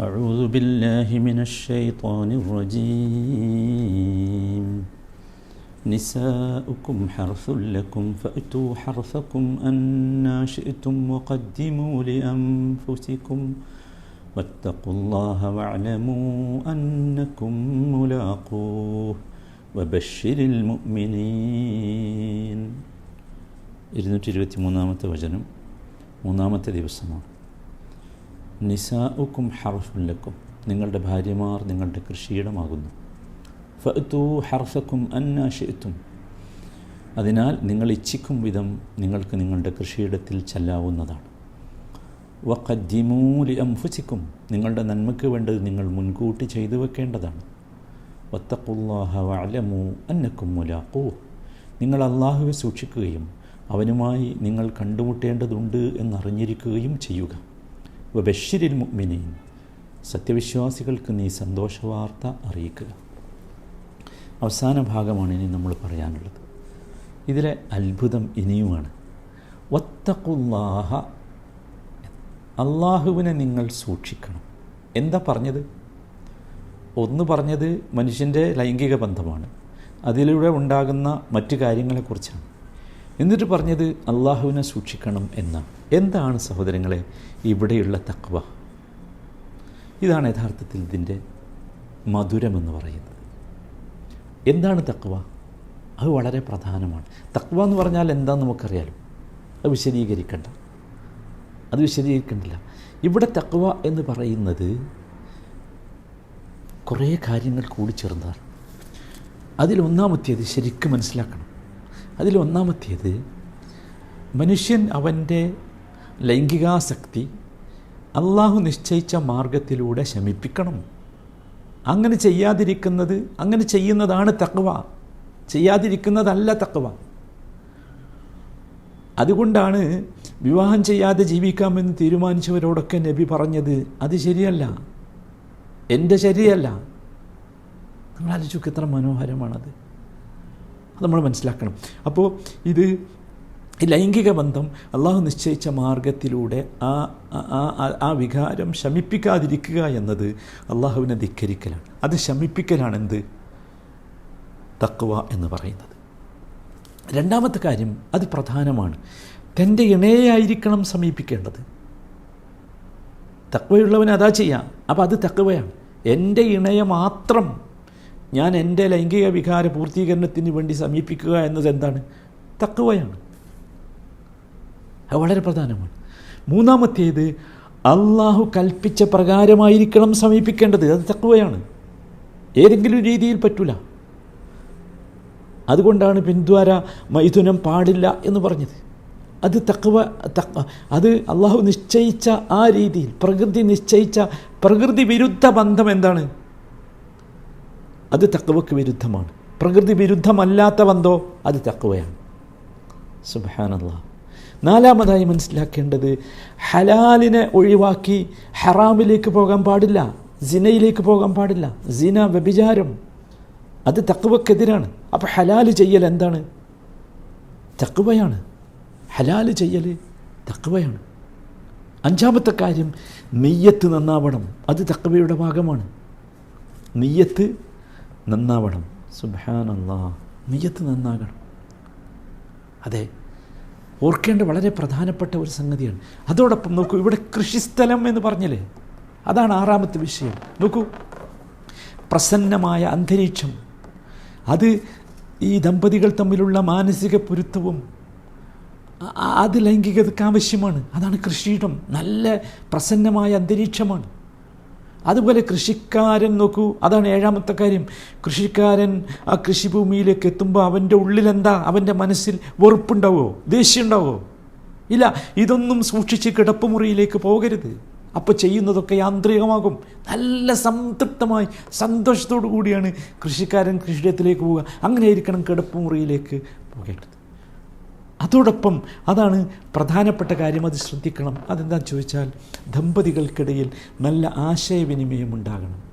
أعوذ بالله من الشيطان الرجيم نساؤكم حرث لكم فأتوا حرثكم أنا شئتم وقدموا لأنفسكم واتقوا الله واعلموا أنكم ملاقوه وبشر المؤمنين ഇരുന്നൂറ്റി ഇരുപത്തി മൂന്നാമത്തെ വചനം മൂന്നാമത്തെ ദിവസമാണ് നിസാഉക്കും ഹർഫുല്ലക്കും നിങ്ങളുടെ ഭാര്യമാർ നിങ്ങളുടെ കൃഷിയിടമാകുന്നു. ഫഅത്തു ഹർഫക്കും അന്നാഷിത്തും അതിനാൽ നിങ്ങൾ ഇച്ഛിക്കും വിധം നിങ്ങൾക്ക് നിങ്ങളുടെ കൃഷിയിടത്തിൽ ചെല്ലാവുന്നതാണ്. വഖദ്ദിമൂലി അംഫുസിക്കും നിങ്ങളുടെ നന്മയ്ക്ക് വേണ്ടത് നിങ്ങൾ മുൻകൂട്ടി ചെയ്തു വെക്കേണ്ടതാണ്. വഅലമു അന്നക്കും മുലാഖൂ നിങ്ങൾ അള്ളാഹുവെ സൂക്ഷിക്കുകയും അവനുമായി നിങ്ങൾ കണ്ടുമുട്ടേണ്ടതുണ്ട് എന്നറിഞ്ഞിരിക്കുകയും ചെയ്യുക. വബഷിരിൽ മുഅ്മിനീൻ. സത്യവിശ്വാസികൾക്ക് നീ സന്തോഷവാർത്ത അറിയിക്കുക. അവസാന ഭാഗമാണ് ഇനി നമ്മൾ പറയാനുള്ളത്. ഇതിലെ അത്ഭുതം ഇനിയുമാണ്. വത്തഖുല്ലാഹ. അള്ളാഹുവിനെ നിങ്ങൾ സൂക്ഷിക്കണം. എന്താ പറഞ്ഞത്? ഒന്ന് പറഞ്ഞത് മനുഷ്യന്റെ ലൈംഗിക ബന്ധമാണ്. അതിലൂടെ ഉണ്ടാകുന്ന മറ്റു കാര്യങ്ങളെക്കുറിച്ചാണ്. എന്നിട്ട് പറഞ്ഞത് അള്ളാഹുവിനെ സൂക്ഷിക്കണം എന്നാണ്. എന്താണ് സഹോദരങ്ങളെ ഇവിടെയുള്ള തക്വ? ഇതാണ് യഥാർത്ഥത്തിൽ ഇതിന്റെ മധുരമെന്ന് പറയുന്നത്. എന്താണ് തക്വ? അത് വളരെ പ്രധാനമാണ്. തക്വ എന്ന് പറഞ്ഞാൽ എന്താണെന്ന് നമുക്കറിയാലോ? അത് വിശദീകരിക്കണ്ട. അത് വിശദീകരിക്കണ്ടില്ല. ഇവിടെ തക്വ എന്ന് പറയുന്നത് കുറേ കാര്യങ്ങൾ കൂടി ചേർന്നതാണ്. അതിലൊന്നാമത്തേത് ശരിക്കും മനസ്സിലാക്കണം. അതിലൊന്നാമത്തേത് മനുഷ്യൻ അവന്റെ ലൈംഗികാസക്തി അള്ളാഹു നിശ്ചയിച്ച മാർഗത്തിലൂടെ ശമിപ്പിക്കണം. അങ്ങനെ ചെയ്യാതിരിക്കുന്നത് അങ്ങനെ ചെയ്യുന്നതാണ് തക്വ. ചെയ്യാതിരിക്കുന്നതല്ല തക്വ. അതുകൊണ്ടാണ് വിവാഹം ചെയ്യാതെ ജീവിക്കാമെന്ന് തീരുമാനിച്ചവരോടൊക്കെ നബി പറഞ്ഞത് അത് ശരിയല്ല. എന്റെ ശരിയല്ല. നിങ്ങൾ ആലോചിക്കും എത്ര മനോഹരമാണത്. അത് നമ്മൾ മനസ്സിലാക്കണം. അപ്പോൾ ഇത് ലൈംഗിക ബന്ധം അള്ളാഹു നിശ്ചയിച്ച മാർഗത്തിലൂടെ ആ ആ ആ വികാരം ശമിപ്പിക്കാതിരിക്കുക എന്നത് അള്ളാഹുവിനെ ധിക്കരിക്കലാണ്. അത് ശമിപ്പിക്കലാണ് എന്ത്? തക്കുവ എന്ന് പറയുന്നത്. രണ്ടാമത്തെ കാര്യം അത് പ്രധാനമാണ്. തന്റെ ഇണയായിരിക്കണം സമീപിക്കേണ്ടത്. തക്വയുള്ളവൻ അതാ ചെയ്യാം. അപ്പോൾ അത് തക്കവയാണ് എന്റെ ഇണയെ മാത്രം ഞാൻ എന്റെ ലൈംഗിക വികാര പൂർത്തീകരണത്തിന് വേണ്ടി സമീപിക്കുക എന്നത് എന്താണ്? തക്കവയാണ് വളരെ പ്രധാനമാണ്. മൂന്നാമത്തേത് അള്ളാഹു കൽപ്പിച്ച പ്രകാരമായിരിക്കണം സമീപിക്കേണ്ടത്. അത് തക്കവയാണ് ഏതെങ്കിലും രീതിയിൽ പറ്റൂല. അതുകൊണ്ടാണ് പിന്തുവാര മൈഥുനം പാടില്ല എന്ന് പറഞ്ഞത്. അത് തക്കവ തക്ക അത് അള്ളാഹു നിശ്ചയിച്ച ആ രീതിയിൽ പ്രകൃതി നിശ്ചയിച്ച പ്രകൃതി വിരുദ്ധ ബന്ധം എന്താണ്? അത് തക്കവയ്ക്ക് വിരുദ്ധമാണ്. പ്രകൃതി വിരുദ്ധമല്ലാത്തവന്തോ അത് തക്കവയാണ് സുബാനല്ല നാലാമതായി മനസ്സിലാക്കേണ്ടത് ഹലാലിനെ ഒഴിവാക്കി ഹറാമിലേക്ക് പോകാൻ പാടില്ല സിനയിലേക്ക് പോകാൻ പാടില്ല. സിന വ്യഭിചാരം അത് തക്കവക്കെതിരാണ് അപ്പോൾ ഹലാൽ ചെയ്യൽ എന്താണ്? തക്കവയാണ് ഹലാൽ ചെയ്യൽ തക്കവയാണ് അഞ്ചാമത്തെ കാര്യം നെയ്യത്ത് നന്നാവണം. അത് തക്കവയുടെ ഭാഗമാണ്. നെയ്യത്ത് നന്നാവണം. സുബാനല്ലാ നെയ്യത്ത് നന്നാകണം. അതെ ഓർക്കേണ്ട വളരെ പ്രധാനപ്പെട്ട ഒരു സംഗതിയാണ്. അതോടൊപ്പം നോക്കൂ ഇവിടെ കൃഷിസ്ഥലം എന്ന് പറഞ്ഞില്ലേ? അതാണ് ആറാമത്തെ വിഷയം. നോക്കൂ പ്രസന്നമായ അന്തരീക്ഷം. അത് ഈ ദമ്പതികൾ തമ്മിലുള്ള മാനസിക പൊരുത്തവും അത് ലൈംഗികതയ്ക്ക് ആവശ്യമാണ്. അതാണ് കൃഷിയിടം. നല്ല പ്രസന്നമായ അന്തരീക്ഷമാണ്. അതുപോലെ കൃഷിക്കാരൻ നോക്കൂ. അതാണ് ഏഴാമത്തെ കാര്യം. കൃഷിക്കാരൻ ആ കൃഷിഭൂമിയിലേക്ക് എത്തുമ്പോൾ അവന്റെ ഉള്ളിലെന്താ? അവന്റെ മനസ്സിൽ വെറുപ്പുണ്ടാവോ? ദേഷ്യം ഉണ്ടാവോ ഇല്ല ഇതൊന്നും സൂക്ഷിച്ച് കിടപ്പുമുറിയിലേക്ക് പോകരുത്. അപ്പോൾ ചെയ്യുന്നതൊക്കെ യാന്ത്രികമാകും. നല്ല സംതൃപ്തമായി സന്തോഷത്തോടു കൂടിയാണ് കൃഷിക്കാരൻ കൃഷിയിടത്തിലേക്ക് പോവുക. അങ്ങനെയായിരിക്കണം കിടപ്പുമുറിയിലേക്ക് പോകേണ്ടത്. അതോടൊപ്പം അതാണ് പ്രധാനപ്പെട്ട കാര്യം അത് ശ്രദ്ധിക്കണം. അതെന്താണെന്ന് ചോദിച്ചാൽ ദമ്പതികൾക്കിടയിൽ നല്ല ആശയവിനിമയം ഉണ്ടാകണം.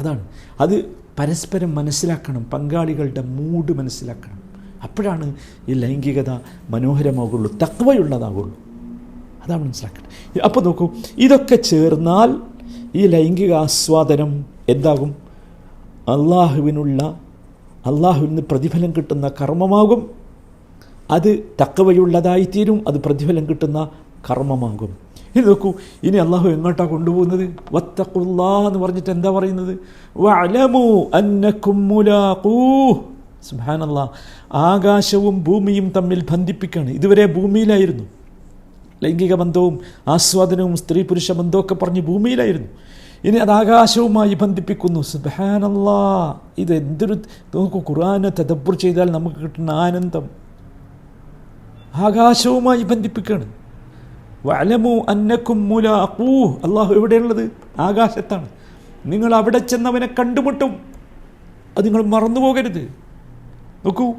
അതാണ്. അത് പരസ്പരം മനസ്സിലാക്കണം പങ്കാളികളുടെ മൂഡ് മനസ്സിലാക്കണം. അപ്പോഴാണ് ഈ ലൈംഗികത മനോഹരമാകുള്ളൂ തക്വയുള്ളതാകുള്ളൂ. അതാണ് മനസ്സിലാക്കേണ്ടത്. അപ്പോൾ നോക്കൂ ഇതൊക്കെ ചേർന്നാൽ ഈ ലൈംഗിക ആസ്വാദനം എന്താകും? അള്ളാഹുവിനുള്ള അള്ളാഹുവിന് പ്രതിഫലം കിട്ടുന്ന കർമ്മമാകും. അത് തക്കവയുള്ളതായിത്തീരും അത് പ്രതിഫലം കിട്ടുന്ന കർമ്മമാകും. ഇനി നോക്കൂ ഇനി അള്ളാഹു എങ്ങോട്ടാണ് കൊണ്ടുപോകുന്നത്? വത്തക്കുല്ലാ എന്ന് പറഞ്ഞിട്ട് എന്താ പറയുന്നത്? സുബ്ഹാനല്ലാ ആകാശവും ഭൂമിയും തമ്മിൽ ബന്ധിപ്പിക്കുകയാണ് ഇതുവരെ ഭൂമിയിലായിരുന്നു. ലൈംഗിക ബന്ധവും ആസ്വാദനവും സ്ത്രീ പുരുഷ ബന്ധമൊക്കെ പറഞ്ഞ് ഭൂമിയിലായിരുന്നു. ഇനി അത് ആകാശവുമായി ബന്ധിപ്പിക്കുന്നു. സുബാനല്ലാ ഇത് എന്തൊരു നോക്കൂ ഖുറാനെ തദബ്ബുർ ചെയ്താൽ നമുക്ക് കിട്ടുന്ന ആനന്ദം. ആകാശവുമായി ബന്ധിപ്പിക്കുകയാണ്. വലമു അന്നക്കും മുലാഖൂ അള്ളാഹു എവിടെയുള്ളത്? ആകാശത്താണ്. നിങ്ങൾ അവിടെ ചെന്നവനെ കണ്ടുമുട്ടും. അത് നിങ്ങൾ മറന്നുപോകരുത് നോക്കൂ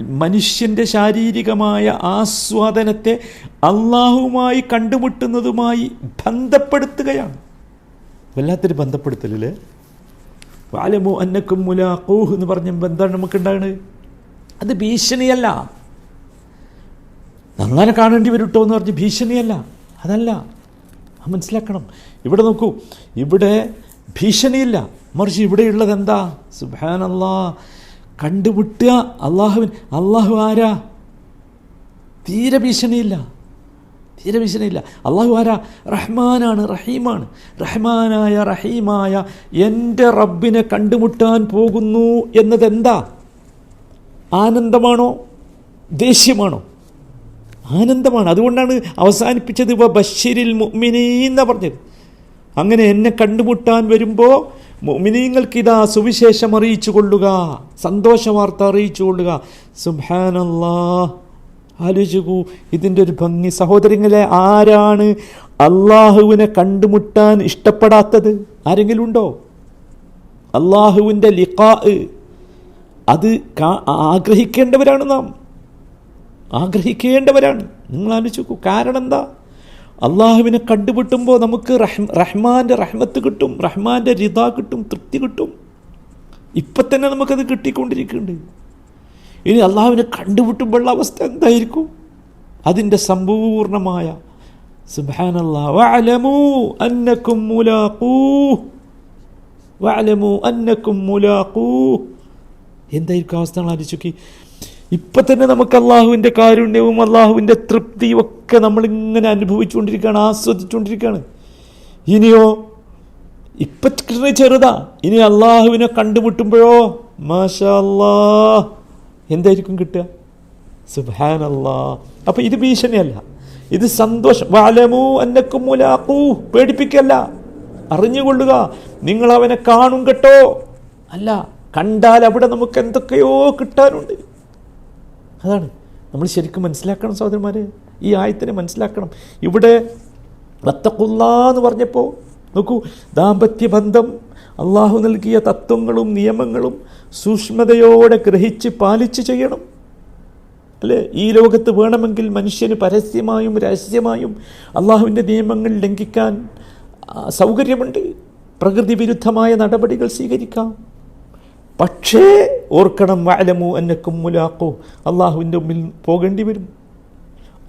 മനുഷ്യന്റെ ശാരീരികമായ ആസ്വാദനത്തെ അള്ളാഹുമായി കണ്ടുമുട്ടുന്നതുമായി ബന്ധപ്പെടുത്തുകയാണ്. വല്ലാത്തൊരു ബന്ധപ്പെടുത്തലല്ലേ വാലമു അന്നക്കും മുലാഖൂഹ് എന്ന് പറഞ്ഞ ബന്ധമാണ് നമുക്കുണ്ടാകുന്നത് അത് ഭീഷണിയല്ല. അങ്ങനെ കാണേണ്ടി വരട്ടോ എന്ന് പറഞ്ഞ് ഭീഷണിയല്ല. അതല്ല. അത് മനസ്സിലാക്കണം. ഇവിടെ നോക്കൂ. ഇവിടെ ഭീഷണിയില്ല. മറിച്ച് ഇവിടെയുള്ളത് എന്താ? സുബാനല്ലാ കണ്ടുമുട്ടുക അള്ളാഹുവിൻ അള്ളാഹു ആരാ? തീരെ ഭീഷണിയില്ല. തീരെ ഭീഷണിയില്ല. അള്ളാഹു ആരാ? റഹ്മാനാണ് റഹീമാണ്. റഹ്മാനായ റഹീമായ എന്റെ റബ്ബിനെ കണ്ടുമുട്ടാൻ പോകുന്നു എന്നതെന്താ? ആനന്ദമാണോ? ദേഷ്യമാണോ? ആനന്ദമാണ്. അതുകൊണ്ടാണ് അവസാനിപ്പിച്ചത് ഇപ്പോൾ ബഷീരിൽ മുഅ്മിനീന്ന പറഞ്ഞത്. അങ്ങനെ എന്നെ കണ്ടുമുട്ടാൻ വരുമ്പോൾ മുഅ്മിനീങ്ങൾക്കിതാ സുവിശേഷം അറിയിച്ചു കൊള്ളുക സന്തോഷ വാർത്ത അറിയിച്ചു കൊള്ളുക. സുബ്ഹാനല്ലാ ആലോചിക്കൂ ഇതിന്റെ ഒരു ഭംഗി. സഹോദരങ്ങളെ ആരാണ് അള്ളാഹുവിനെ കണ്ടുമുട്ടാൻ ഇഷ്ടപ്പെടാത്തത്? ആരെങ്കിലും ഉണ്ടോ? അള്ളാഹുവിന്റെ ലിഖാ. അത് ആഗ്രഹിക്കേണ്ടവരാണ് നാം. ആഗ്രഹിക്കേണ്ടവരാണ്. നിങ്ങൾ ആലോചിച്ച് നോക്കൂ കാരണം എന്താ അള്ളാഹുവിനെ കണ്ടുപിട്ടുമ്പോൾ നമുക്ക് റഹ് റഹ്മാന്റെ റഹ്മത്ത് കിട്ടും റഹ്മാന്റെ രിത കിട്ടും തൃപ്തി കിട്ടും. ഇപ്പം തന്നെ നമുക്കത് കിട്ടിക്കൊണ്ടിരിക്കുന്നുണ്ട്. ഇനി അള്ളാഹുവിനെ കണ്ടുപിട്ടുമ്പോഴുള്ള അവസ്ഥ എന്തായിരിക്കും? അതിന്റെ സമ്പൂർണമായ എന്തായിരിക്കും അവസ്ഥ? ആലോചിക്കി ഇപ്പം തന്നെ നമുക്ക് അള്ളാഹുവിന്റെ കാരുണ്യവും അള്ളാഹുവിന്റെ തൃപ്തിയും ഒക്കെ നമ്മളിങ്ങനെ അനുഭവിച്ചുകൊണ്ടിരിക്കുകയാണ് ആസ്വദിച്ചുകൊണ്ടിരിക്കുകയാണ്. ഇനിയോ ഇപ്പം ചെറുതാ. ഇനി അള്ളാഹുവിനെ കണ്ടുമുട്ടുമ്പോഴോ? മാഷാ അല്ലാ എന്തായിരിക്കും കിട്ടുക? സുബാനല്ലാ അപ്പം ഇത് ഭീഷണിയല്ല. ഇത് സന്തോഷം. വാലമൂ അന്നക്കും മുലാഖൂ. പേടിപ്പിക്കല്ല. അറിഞ്ഞുകൊള്ളുക. നിങ്ങൾ അവനെ കാണും കേട്ടോ. അല്ല കണ്ടാൽ അവിടെ നമുക്ക് എന്തൊക്കെയോ കിട്ടാനുണ്ട് അതാണ്. നമ്മൾ ശരിക്കും മനസ്സിലാക്കണം സഹോദരന്മാരെ. ഈ ആയത്തിനെ മനസ്സിലാക്കണം. ഇവിടെ വത്തക്കുള്ള എന്ന് പറഞ്ഞപ്പോൾ നോക്കൂ ദാമ്പത്യ ബന്ധം അള്ളാഹു നൽകിയ തത്വങ്ങളും നിയമങ്ങളും സൂക്ഷ്മതയോടെ ഗ്രഹിച്ച് പാലിച്ച് ചെയ്യണം. അല്ലേ? ഈ ലോകത്ത് വേണമെങ്കിൽ മനുഷ്യന് പരസ്യമായും രഹസ്യമായും അള്ളാഹുവിന്റെ നിയമങ്ങൾ ലംഘിക്കാൻ സൗകര്യമുണ്ട്. പ്രകൃതി വിരുദ്ധമായ നടപടികൾ സ്വീകരിക്കാം. പക്ഷേ ഓർക്കണം വാലമു എന്നക്കും മുലാക്കോ അള്ളാഹുവിന്റെ മുമ്പിൽ പോകേണ്ടി വരും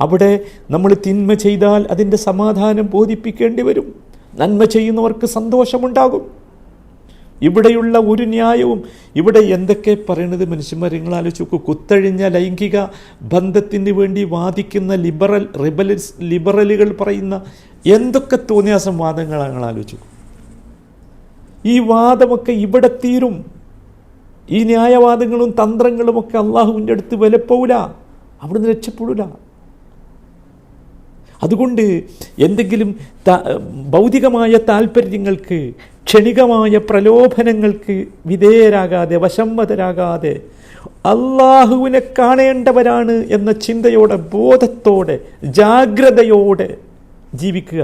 അവിടെ നമ്മൾ തിന്മ ചെയ്താൽ അതിന്റെ സമാധാനം ബോധിപ്പിക്കേണ്ടി വരും. നന്മ ചെയ്യുന്നവർക്ക് സന്തോഷമുണ്ടാകും. ഇവിടെയുള്ള ഒരു ന്യായവും ഇവിടെ എന്തൊക്കെ പറയണത് മനുഷ്യന്മാർ നിങ്ങൾ നോക്കൂ കുത്തഴിഞ്ഞ ലൈംഗിക ബന്ധത്തിന് വേണ്ടി വാദിക്കുന്ന ലിബറൽ റിബലിസ് ലിബറലുകൾ പറയുന്ന എന്തൊക്കെ തോന്നിയാസം വാദങ്ങളാണ് നിങ്ങൾ ആലോചിച്ചു ഈ വാദമൊക്കെ ഇവിടെ തീരും. ഈ ന്യായവാദങ്ങളും തന്ത്രങ്ങളുമൊക്കെ അള്ളാഹുവിന്റെ അടുത്ത് വിലപ്പോവില്ല. അവിടുന്ന് രക്ഷപ്പെടില്ല അതുകൊണ്ട് എന്തെങ്കിലും ഭൗതികമായ താല്പര്യങ്ങൾക്ക് ക്ഷണികമായ പ്രലോഭനങ്ങൾക്ക് വിധേയരാകാതെ വശംവതരാകാതെ അള്ളാഹുവിനെ കാണേണ്ടവരാണ് എന്ന ചിന്തയോടെ ബോധത്തോടെ ജാഗ്രതയോടെ ജീവിക്കുക.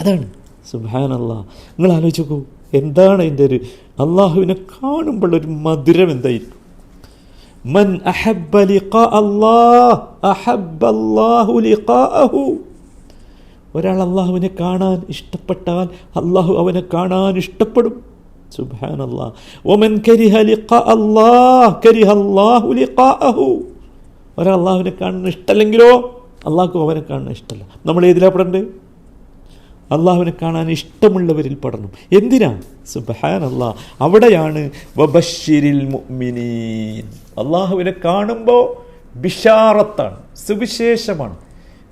അതാണ്. സുബാനല്ല നിങ്ങൾ ആലോചിക്കൂ എന്താണ് അതിന്റെ ഒരു അള്ളാഹുവിനെ കാണുമ്പോൾ ഒരു മധുരം എന്തായിരിക്കും? മൻ അഹബ്ബ ലിഖാ അല്ലാഹ് അഹബ്ബ അല്ലാഹു ഒരാൾ അള്ളാഹുവിനെ കാണാൻ ഇഷ്ടപ്പെട്ടാൽ അള്ളാഹു അവനെ കാണാൻ ഇഷ്ടപ്പെടും. സുബ്ഹാനല്ലാഹ്. വമൻ കരിഹ ലിഖാ അല്ലാഹ് കരിഹ അല്ലാഹു ഒരാൾ അള്ളാഹുവിനെ കാണുന്ന ഇഷ്ടമല്ലെങ്കിലോ അള്ളാഹു അവനെ കാണാൻ ഇഷ്ടമല്ല നമ്മൾ ഏതിലാ പെടേണ്ടത്? അള്ളാഹുവിനെ കാണാൻ ഇഷ്ടമുള്ളവരിൽ പെടണം. എന്തിനാണ് സുബഹാൻ അള്ളാഹ് അവിടെയാണ് വബഷിരിൽ മുഅ്മിനീൻ. അള്ളാഹുവിനെ കാണുമ്പോൾ ബിഷാറത്താണ് സുവിശേഷമാണ്.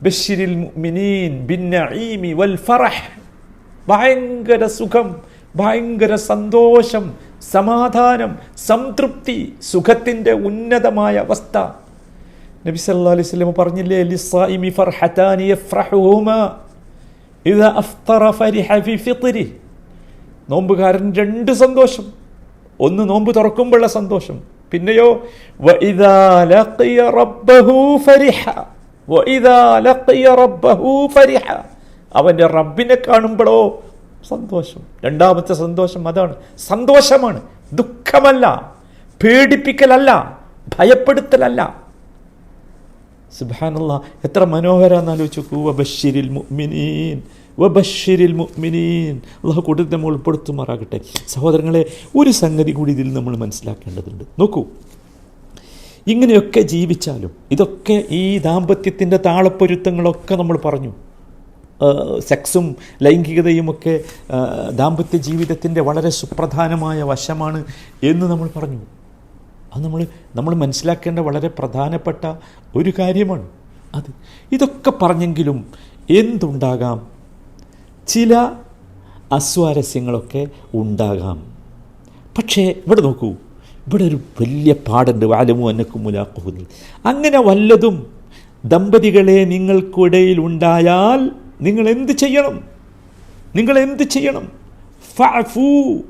ബഷിരിൽ മുഅ്മിനീൻ ബിന്നഈമി വൽ ഫറഹ്. ഭയങ്കര സുഖം ഭയങ്കര സന്തോഷം സമാധാനം സംതൃപ്തി സുഖത്തിന്റെ ഉന്നതമായ അവസ്ഥ. നബി സല്ലാ അലൈഹി വസല്ലം പറഞ്ഞില്ലേ ലിസ്സായിമി ഫർഹതാനി യഫ്റഹുഹുമാ. ഇദാ അഫ്തറ ഫരിഹ ഫി ഫിത്തിരി നോമ്പുകാരൻ രണ്ട് സന്തോഷം. ഒന്ന് നോമ്പ് തുറക്കുമ്പോഴുള്ള സന്തോഷം. പിന്നെയോ അവന്റെ റബ്ബിനെ കാണുമ്പോഴോ സന്തോഷം. രണ്ടാമത്തെ സന്തോഷം അതാണ്. സന്തോഷമാണ്. ദുഃഖമല്ല. പേടിപ്പിക്കലല്ല. ഭയപ്പെടുത്തലല്ല. സുബാനല്ല എത്ര മനോഹരാന്ന് ആലോചിച്ച് നോക്കൂ വബഷിരിൽ മുഅ്മിനീൻ. വബഷിരിൽ മുഅ്മിനീൻ. അള്ളാഹു കൂടുതൽ നമ്മൾ ഉൾപ്പെടുത്തുമാറാകട്ടെ. സഹോദരങ്ങളെ ഒരു സംഗതി കൂടി ഇതിൽ നമ്മൾ മനസ്സിലാക്കേണ്ടതുണ്ട്. നോക്കൂ. ഇങ്ങനെയൊക്കെ ജീവിച്ചാലും ഇതൊക്കെ ഈ ദാമ്പത്യത്തിന്റെ താളപ്പൊരുത്തങ്ങളൊക്കെ നമ്മൾ പറഞ്ഞു. സെക്സും ലൈംഗികതയും ഒക്കെ ദാമ്പത്യ ജീവിതത്തിന്റെ വളരെ സുപ്രധാനമായ വശമാണ് എന്ന് നമ്മൾ പറഞ്ഞു. അത് നമ്മൾ നമ്മൾ മനസ്സിലാക്കേണ്ട വളരെ പ്രധാനപ്പെട്ട ഒരു കാര്യമാണ് അത്. ഇതൊക്കെ പറഞ്ഞെങ്കിലും എന്തുണ്ടാകാം? ചില അസ്വാരസ്യങ്ങളൊക്കെ ഉണ്ടാകാം. പക്ഷേ ഇവിടെ നോക്കൂ. ഇവിടെ ഒരു വലിയ പാടുണ്ട്. വാലമു അന്നക്കും മുലാക്കുഹുന്നിൽ അങ്ങനെ വല്ലതും ദമ്പതികളെ നിങ്ങൾക്കിടയിൽ ഉണ്ടായാൽ നിങ്ങൾ എന്ത് ചെയ്യണം? നിങ്ങൾ എന്ത് ചെയ്യണം? ഫു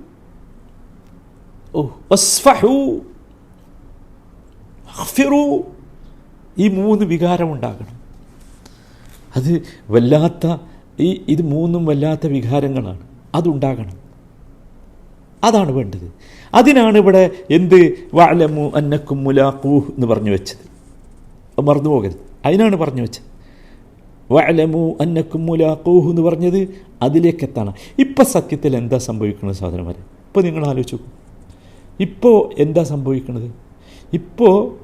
ഓ വസ്ഫഹു ഈ മൂന്ന് വികാരം ഉണ്ടാകണം അത് വല്ലാത്ത ഈ ഇത് മൂന്നും വല്ലാത്ത വികാരങ്ങളാണ്. അതുണ്ടാകണം. അതാണ് വേണ്ടത്. അതിനാണ് ഇവിടെ എന്ത്? വാലമു അന്നക്കും മുലാഖൂ എന്ന് പറഞ്ഞു വെച്ചത്. മറന്നു പോകരുത്. അതിനാണ് പറഞ്ഞു വെച്ചത്. വഅലമു അന്നക്കും മുലാഖൂഹ് എന്ന് പറഞ്ഞത് അതിലേക്ക് എത്താണ് ഇപ്പം സത്യത്തിൽ എന്താ സംഭവിക്കുന്നത് വരെ ഇപ്പോൾ നിങ്ങൾ ആലോചിച്ചു ഇപ്പോൾ എന്താ സംഭവിക്കുന്നത് ഇപ്പോൾ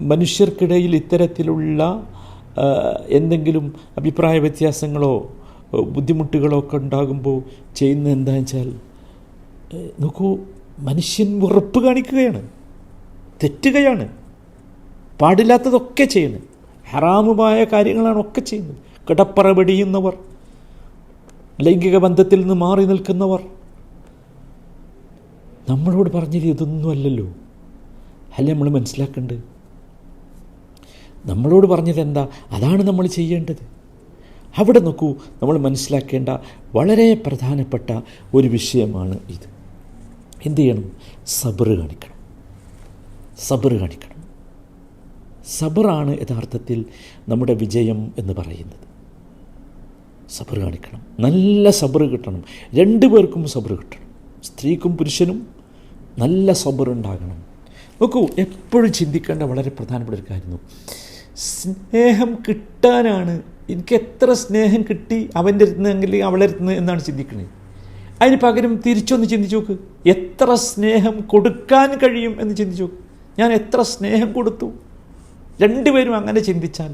മനുഷ്യർക്കിടയിൽ ഇത്തരത്തിലുള്ള എന്തെങ്കിലും അഭിപ്രായ വ്യത്യാസങ്ങളോ ബുദ്ധിമുട്ടുകളോ ഒക്കെ ഉണ്ടാകുമ്പോൾ ചെയ്യുന്നത് എന്താണെന്ന് വെച്ചാൽ നോക്കൂ മനുഷ്യൻ ഉറപ്പ് കാണിക്കുകയാണ് തെറ്റുകയാണ് പാടില്ലാത്തതൊക്കെ ചെയ്യുന്നത് ഹറാമുമായ കാര്യങ്ങളാണ് ഒക്കെ ചെയ്യുന്നത് കിടപ്പറ വെടിയുന്നവർ ലൈംഗിക ബന്ധത്തിൽ നിന്ന് മാറി നിൽക്കുന്നവർ. നമ്മളോട് പറഞ്ഞത് ഇതൊന്നുമല്ലല്ലോ. അല്ലേ നമ്മൾ മനസ്സിലാക്കേണ്ടത്? നമ്മളോട് പറഞ്ഞത് എന്താ അതാണ് നമ്മൾ ചെയ്യേണ്ടത്. അവിടെ നോക്കൂ നമ്മൾ മനസ്സിലാക്കേണ്ട വളരെ പ്രധാനപ്പെട്ട ഒരു വിഷയമാണ് ഇത്. എന്ത് ചെയ്യണം? സബർ കാണിക്കണം. സബർ കാണിക്കണം. സബറാണ് യഥാർത്ഥത്തിൽ നമ്മുടെ വിജയം എന്ന് പറയുന്നത്. സബർ കാണിക്കണം. നല്ല സബർ കിട്ടണം. രണ്ടു പേർക്കും സബർ കിട്ടണം. സ്ത്രീക്കും പുരുഷനും നല്ല സബർ ഉണ്ടാകണം. നോക്കൂ എപ്പോഴും ചിന്തിക്കേണ്ട വളരെ പ്രധാനപ്പെട്ട ഒരു കാര്യം. സ്നേഹം കിട്ടാനാണ്. എനിക്ക് എത്ര സ്നേഹം കിട്ടി അവന്റെ അടുത്തുനിന്നെങ്കിൽ അവളെ അടുത്തുനിന്ന് എന്നാണ് ചിന്തിക്കുന്നത് അതിന് പകരം തിരിച്ചൊന്ന് ചിന്തിച്ചു നോക്ക്. എത്ര സ്നേഹം കൊടുക്കാൻ കഴിയും എന്ന് ചിന്തിച്ചു നോക്ക്. ഞാൻ എത്ര സ്നേഹം കൊടുത്തു? രണ്ടുപേരും അങ്ങനെ ചിന്തിച്ചാൽ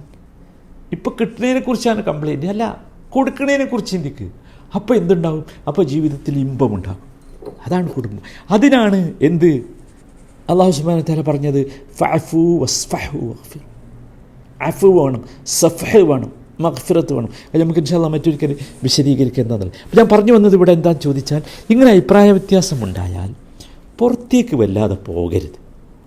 ഇപ്പോൾ കിട്ടുന്നതിനെ കുറിച്ചാണ് കംപ്ലൈന്റ് അല്ല കൊടുക്കുന്നതിനെ കുറിച്ച് ചിന്തിക്കുക അപ്പോൾ എന്തുണ്ടാവും? അപ്പോൾ ജീവിതത്തിൽ ഇമ്പമുണ്ടാകും അതാണ് കുടുംബം. അതിനാണ് എന്ത്? അള്ളാഹു സുബാന തല പറഞ്ഞത് ഫഅഫു വസ്ഫഹു വഗ്ഫിറു. അഫു വേണം സഫഹ് വേണം മഗ്ഫിറത്ത് വേണം. അത് നമുക്ക് ഇൻഷാല്ല മറ്റൊരിക്കൽ വിശദീകരിക്കേണ്ടതാണ് അപ്പോൾ ഞാൻ പറഞ്ഞു വന്നത് ഇവിടെ എന്താണെന്ന് ചോദിച്ചാൽ ഇങ്ങനെ അഭിപ്രായ വ്യത്യാസം ഉണ്ടായാൽ പുറത്തേക്ക് വല്ലാതെ പോകരുത്.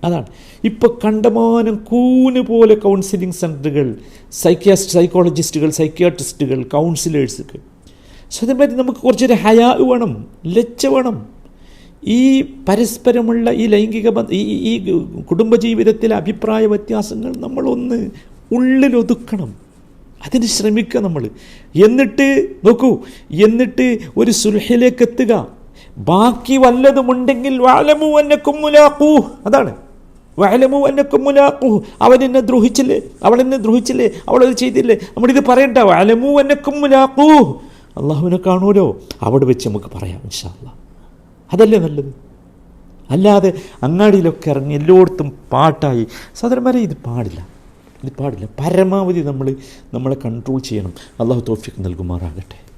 അതാണ്. ഇപ്പോൾ കണ്ടമാനം കൂന് പോലെ കൗൺസിലിംഗ് സെന്ററുകൾ സൈക്യാസ്റ്റ് സൈക്കോളജിസ്റ്റുകൾ സൈക്യാട്രിസ്റ്റുകൾ കൗൺസിലേഴ്സൊക്കെ സോ അതേമാതിരി നമുക്ക് കുറച്ചൊരു ഹയാ വേണം ലജ്ജ വേണം. ഈ പരസ്പരമുള്ള ഈ ലൈംഗിക ഈ ഈ കുടുംബജീവിതത്തിലെ അഭിപ്രായ വ്യത്യാസങ്ങൾ നമ്മളൊന്ന് ഉള്ളിലൊതുക്കണം. അതിന് ശ്രമിക്കുക നമ്മൾ എന്നിട്ട് നോക്കൂ എന്നിട്ട് ഒരു സുൽഹിലേക്ക് എത്തുക. ബാക്കി വല്ലതുമുണ്ടെങ്കിൽ വാലമു എന്നെ കുമ്മുലാക്കൂ അതാണ്. വാലമു എന്നെ കുമ്മുലാക്കൂ അവൻ എന്നെ ദ്രോഹിച്ചില്ലേ? അവൾ എന്നെ ദ്രോഹിച്ചില്ലേ? അവളത് ചെയ്തില്ലേ? നമ്മളിത് പറയണ്ട. വാലമു എന്നെ കുമ്മുലാക്കൂ അള്ളാഹുവിനെ കാണൂലോ അവിടെ വെച്ച് നമുക്ക് പറയാം ഇൻഷാല്ല അതല്ലേ നല്ലത്? അല്ലാതെ അങ്ങാടിയിലൊക്കെ ഇറങ്ങി എല്ലായിടത്തും പാട്ടായി. സഹോദരന്മാരെ ഇത് പാടില്ല. ഇത് പാടില്ല. പരമാവധി നമ്മൾ നമ്മളെ കൺട്രോൾ ചെയ്യണം. അള്ളാഹു തോഫിക്ക് നൽകുമാറാകട്ടെ.